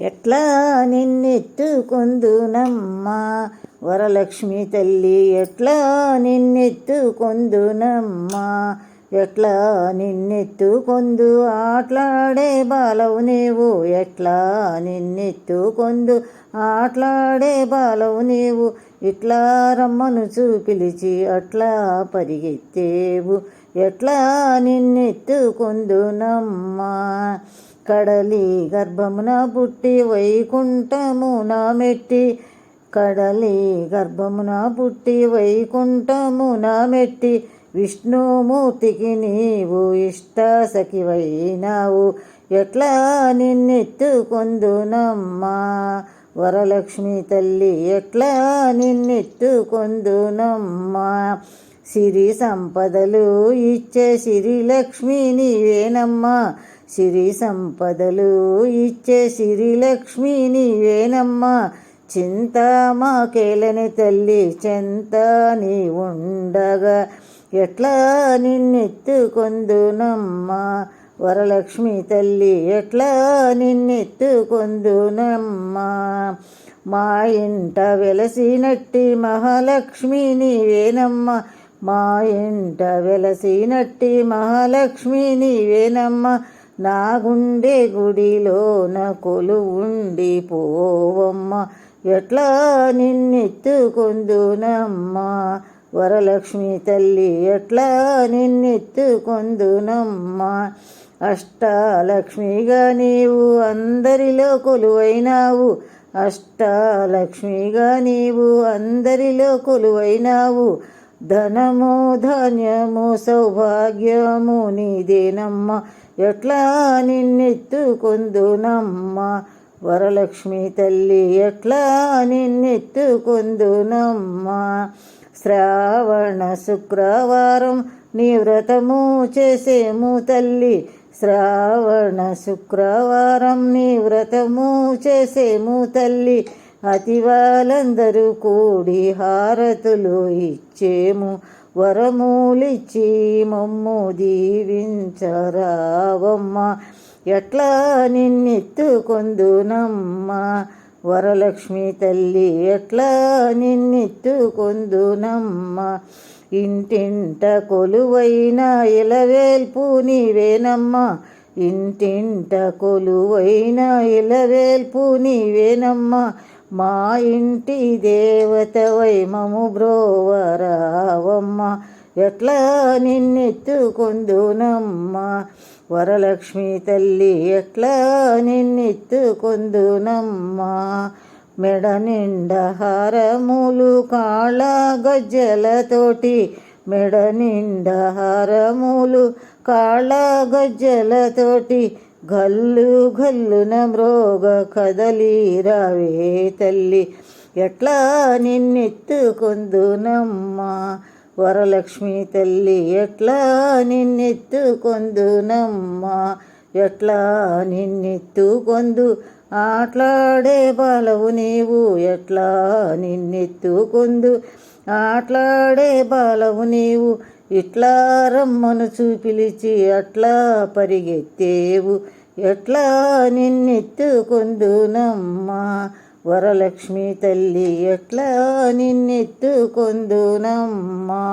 ఎట్లా నిన్నెత్తుకొందునమ్మా? వరలక్ష్మి తల్లి ఎట్లా నిన్నెత్తుకొందునమ్మా? ఎట్లా నిన్నెత్తుకొందు? ఆట్లాడే బాలవు నీవు. ఎట్లా నిన్నెత్తుకొందు? ఆట్లాడే బాలవు నీవు. ఇట్లా రమ్మను చూపిలిచి అట్లా పరిగెత్తేవు. ఎట్లా నిన్నెత్తుకొందునమ్మా? కడలి గర్భమున పుట్టి వైకుంఠమున మెట్టి. కడలి గర్భమున పుట్టి వైకుంఠమున మెట్టి. విష్ణుమూర్తికి నీవు ఇష్ట సఖివైనావు ఎట్లా నిన్నెత్తుకొందునమ్మా? వరలక్ష్మి తల్లి ఎట్లా నిన్నెత్తుకొందునమ్మా? సిరి సంపదలు ఇచ్చే సిరిలక్ష్మి నీవేనమ్మా. సిరి సంపదలు ఇచ్చే సిరిలక్ష్మి నీవేనమ్మా. చింత మాకేలని తల్లి చెంత నీ ఉండగా. ఎట్లా నిన్నెత్తుకొందునమ్మా. వరలక్ష్మి తల్లి ఎట్లా నిన్నెత్తుకొందునమ్మా. మా ఇంట వెలసినట్టి మహాలక్ష్మి నీవేనమ్మా. మా ఇంట వెలసినట్టి మహాలక్ష్మి నీవేనమ్మా నా గుండె గుడిలోన కొలువుండి పోవమ్మ. ఎట్లా నిన్నెత్తుకొందునమ్మా? వరలక్ష్మి తల్లి ఎట్లా నిన్నెత్తుకొందునమ్మా? అష్టలక్ష్మిగా నీవు అందరిలో కొలువైనావు. అష్టలక్ష్మిగా నీవు అందరిలో కొలువైనావు. ధనము ధాన్యము సౌభాగ్యము నీదేనమ్మ ఎట్లా నిన్నెత్తుకొందునమ్మా? వరలక్ష్మి తల్లి ఎట్లా నిన్నెత్తుకొందునమ్మా? శ్రావణ శుక్రవారం నీ వ్రతము చేసేము తల్లి. శ్రావణ శుక్రవారం నీ వ్రతము చేసేము తల్లి. అతివాలందరూ కూడి హారతులు ఇచ్చేము. వరములిచ్చి మమ్ము దీవించరావమ్మ ఎట్లా నిన్నెత్తుకొందునమ్మ? వరలక్ష్మి తల్లి ఎట్లా నిన్నెత్తుకొందునమ్మ? ఇంటింట కొలువైన ఇలవేల్పు నీవేనమ్మ. ఇంటింట కొలువైన ఇలవేల్పు నీవేనమ్మా. మా ఇంటి దేవతవై మము బ్రోవరావమ్మ ఎట్లా నిన్నెత్తుకొందునమ్మా? వరలక్ష్మి తల్లి ఎట్లా నిన్నెత్తుకొందునమ్మా? మెడ నిండ హారములు కాళ్ళ గజ్జలతోటి మెడ నిండ హారములు కాళ్ళ గజ్జలతోటి గల్లు గల్లున మ్రోగ కదలీరావే తల్లి. ఎట్లా నిన్నెత్తుకొందునమ్మా? వరలక్ష్మి తల్లి ఎట్లా నిన్నెత్తుకొందునమ్మా? ఎట్లా నిన్నెత్తుకొందు? ఆట్లాడే బాలవు నీవు ఎట్లా నిన్నెత్తుకొందు? ఆట్లాడే బాలవు నీవు ఇట్లా రమ్మను చూపిలిచి అట్లా పరిగెత్తేవు. ఎట్లా నిన్నెత్తుకొందునమ్మా? వరలక్ష్మి తల్లి ఎట్లా నిన్నెత్తుకొందునమ్మా?